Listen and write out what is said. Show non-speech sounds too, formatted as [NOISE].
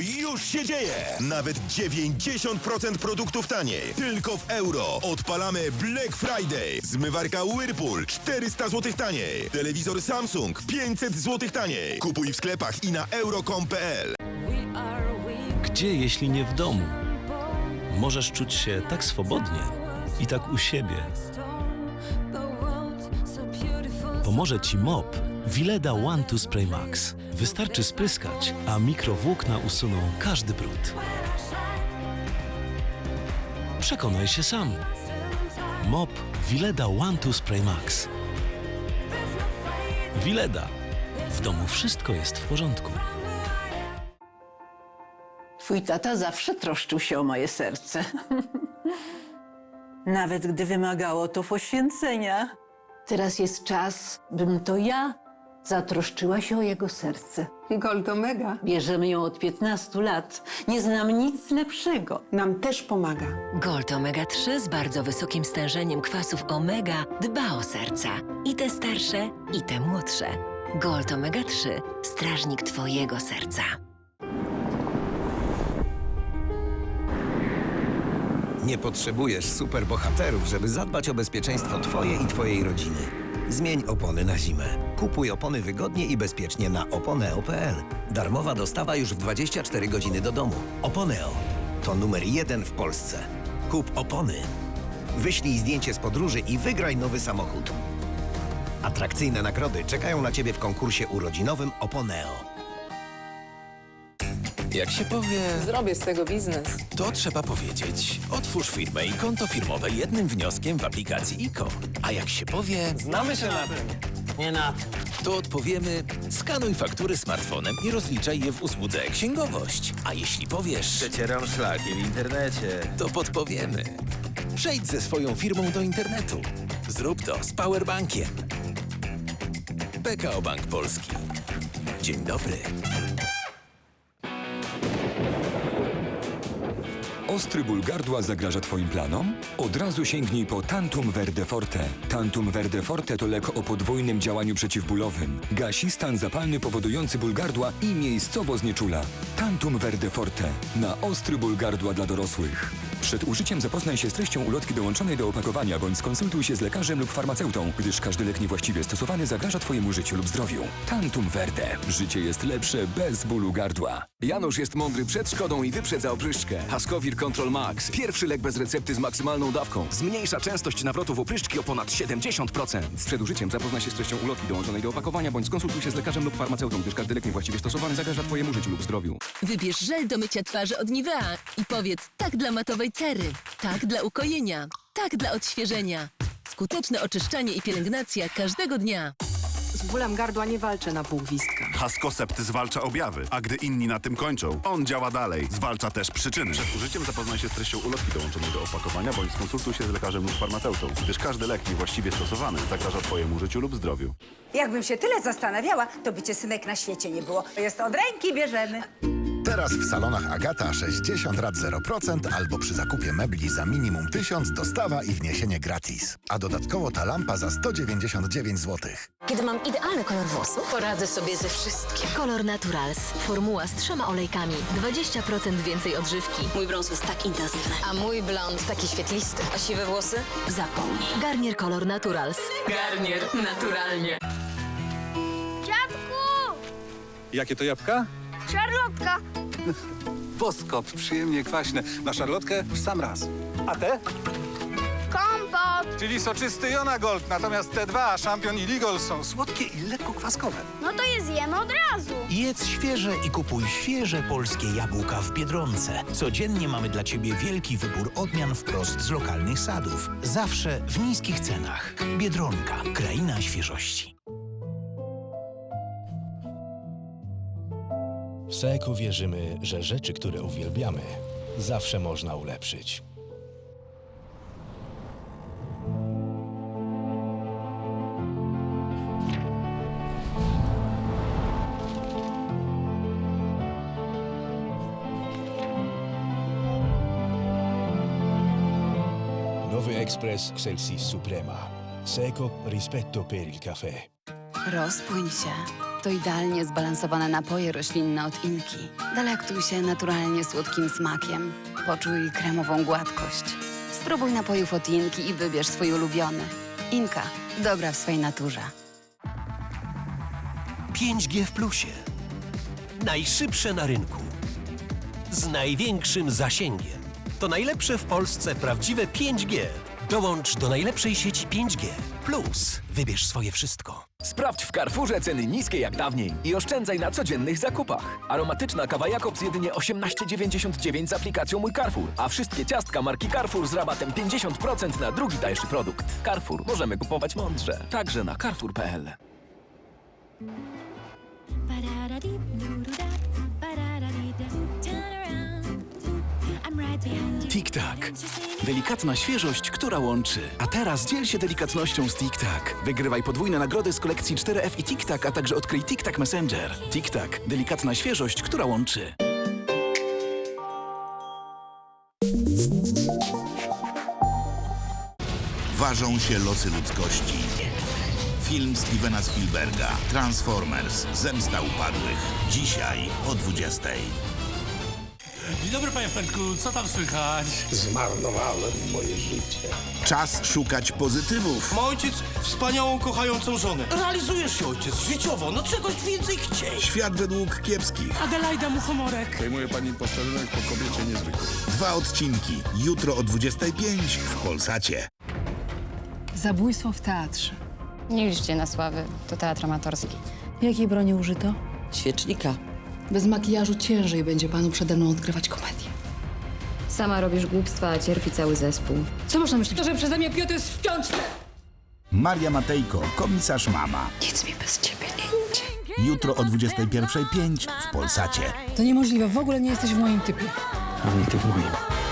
już się dzieje! Nawet 90% produktów taniej. Tylko w euro. Odpalamy Black Friday. Zmywarka Whirlpool 400 zł taniej. Telewizor Samsung 500 zł taniej. Kupuj w sklepach i na euro.com.pl. Gdzie, jeśli nie w domu? Możesz czuć się tak swobodnie i tak u siebie. Pomoże Ci mop Willeda One to Spray Max. Wystarczy spryskać, a mikrowłókna usuną każdy brud. Przekonaj się sam. Mop Willeda One to Spray Max. Willeda. W domu wszystko jest w porządku. Twój tata zawsze troszczył się o moje serce. [LAUGHS] Nawet gdy wymagało to poświęcenia. Teraz jest czas, bym to ja zatroszczyła się o jego serce. Gold Omega Bierzemy ją od 15 lat. Nie znam nic lepszego. nam też pomaga. Gold Omega 3 z bardzo wysokim stężeniem kwasów omega dba o serca. I te starsze, i te młodsze. Gold Omega 3. Strażnik Twojego serca. Nie potrzebujesz superbohaterów, żeby zadbać o bezpieczeństwo Twoje i Twojej rodziny. Zmień opony na zimę. Kupuj opony wygodnie i bezpiecznie na oponeo.pl. Darmowa dostawa już w 24 godziny do domu. Oponeo to numer jeden w Polsce. Kup opony. Wyślij zdjęcie z podróży i wygraj nowy samochód. Atrakcyjne nagrody czekają na Ciebie w konkursie urodzinowym Oponeo. Jak się powie, Zrobię z tego biznes. to trzeba powiedzieć. Otwórz firmę i konto firmowe jednym wnioskiem w aplikacji IKO. A jak się powie, Znamy się na tym. Nie na tym. to odpowiemy skanuj faktury smartfonem i rozliczaj je w usłudze księgowość. A jeśli powiesz, Przecieram szlaki w internecie. to podpowiemy. Przejdź ze swoją firmą do internetu. Zrób to z Powerbankiem. PKO Bank Polski. Dzień dobry. Ostry ból gardła zagraża Twoim planom? Od razu sięgnij po Tantum Verde Forte. Tantum Verde Forte to lek o podwójnym działaniu przeciwbólowym. Gasi stan zapalny powodujący ból gardła i miejscowo znieczula. Tantum Verde Forte. Na ostry ból gardła dla dorosłych. Przed użyciem zapoznaj się z treścią ulotki dołączonej do opakowania bądź skonsultuj się z lekarzem lub farmaceutą, gdyż każdy lek niewłaściwie stosowany zagraża Twojemu życiu lub zdrowiu. Tantum Verde. Życie jest lepsze bez bólu gardła. Janusz jest mądry przed szkodą i wyprzedza opryszczkę. Hascowir Control Max. Pierwszy lek bez recepty z maksymalną dawką. Zmniejsza częstość nawrotów opryszczki o ponad 70%. Przed użyciem zapoznaj się z treścią ulotki dołączonej do opakowania bądź skonsultuj się z lekarzem lub farmaceutą, gdyż każdy lek niewłaściwie stosowany zagraża Twojemu życiu lub zdrowiu. Wybierz żel do mycia twarzy od Nivea i powiedz tak dla matowej cery, tak dla ukojenia, tak dla odświeżenia. Skuteczne oczyszczanie i pielęgnacja każdego dnia. Z bólem gardła nie walczę na pół gwizdka. Haskosept zwalcza objawy, a gdy inni na tym kończą, on działa dalej. Zwalcza też przyczyny. Przed użyciem zapoznaj się z treścią ulotki dołączonej do opakowania, bądź skonsultuj się z lekarzem lub farmaceutą, gdyż każdy lek niewłaściwie stosowany zagraża Twojemu życiu lub zdrowiu. Jakbym się tyle zastanawiała, to by cię synek na świecie nie było. Jest od ręki, bierzemy. Teraz w salonach Agata 60 rat 0% albo przy zakupie mebli za minimum 1000 dostawa i wniesienie gratis. A dodatkowo ta lampa za 199 zł. Kiedy mam idealny kolor włosów, poradzę sobie ze wszystkim. Kolor Naturals. Formuła z trzema olejkami. 20% więcej odżywki. Mój brąz jest tak intensywny. A mój blond taki świetlisty. A siwe włosy? Zapomnij. Garnier Kolor Naturals. Garnier naturalnie. Dziadku! Jakie to jabłka? Szarlotka! Boskop, przyjemnie kwaśne. Na szarlotkę w sam raz. A te? Kompot! Czyli soczysty Jona Gold, natomiast te dwa, szampion i Ligol, są słodkie i lekko kwaskowe. No to je zjemy od razu. Jedz świeże i kupuj świeże polskie jabłka w Biedronce. Codziennie mamy dla Ciebie wielki wybór odmian wprost z lokalnych sadów. Zawsze w niskich cenach. Biedronka. Kraina świeżości. W Seeko wierzymy, że rzeczy, które uwielbiamy, zawsze można ulepszyć. Nowy ekspres Excelsis Suprema. Seco rispetto per il caffè. Rozpłyń się. To idealnie zbalansowane napoje roślinne od Inki. Delektuj się naturalnie słodkim smakiem. Poczuj kremową gładkość. Spróbuj napojów od Inki i wybierz swój ulubiony. Inka. Dobra w swej naturze. 5G w plusie. Najszybsze na rynku. Z największym zasięgiem. To najlepsze w Polsce prawdziwe 5G. Dołącz do najlepszej sieci 5G. Plus wybierz swoje wszystko. Sprawdź w Carrefourze ceny niskie jak dawniej i oszczędzaj na codziennych zakupach. Aromatyczna kawa Jakobs jedynie 18,99 z aplikacją Mój Carrefour, a wszystkie ciastka marki Carrefour z rabatem 50% na drugi tańszy produkt. Carrefour. Możemy kupować mądrze. Także na carrefour.pl. Tic-tac. Delikatna świeżość, która łączy. A teraz dziel się delikatnością z Tic-tac. Wygrywaj podwójne nagrody z kolekcji 4F i Tic-tac, a także odkryj Tic-tac Messenger. Tic-tac. Delikatna świeżość, która łączy. Ważą się losy ludzkości. Film Stevena Spielberga Transformers Zemsta Upadłych. Dzisiaj o 20. Dzień dobry, panie Fredku, co tam słychać? Zmarnowałem moje życie. Czas szukać pozytywów. Ma ojciec wspaniałą, kochającą żonę. Realizujesz się, ojciec, życiowo, no czegoś więcej chciej. Świat według kiepskich. Adelaida Muchomorek. Przejmuje pani posterunek po kobiecie niezwykłej. Dwa odcinki. Jutro o 25 w Polsacie. Zabójstwo w teatrze. Nie liczcie na sławy, to teatr amatorski. Jakiej broni użyto? Świecznika. Bez makijażu ciężej będzie panu przede mną odgrywać komedię. Sama robisz głupstwa, a cierpi cały zespół. Co można myśleć? To, że przeze mnie Piotr jest w! Maria Matejko, komisarz mama. Nic mi bez ciebie nie idzie. Jutro o 21.05 w Polsacie. To niemożliwe, w ogóle nie jesteś w moim typie. Ani ty w moim.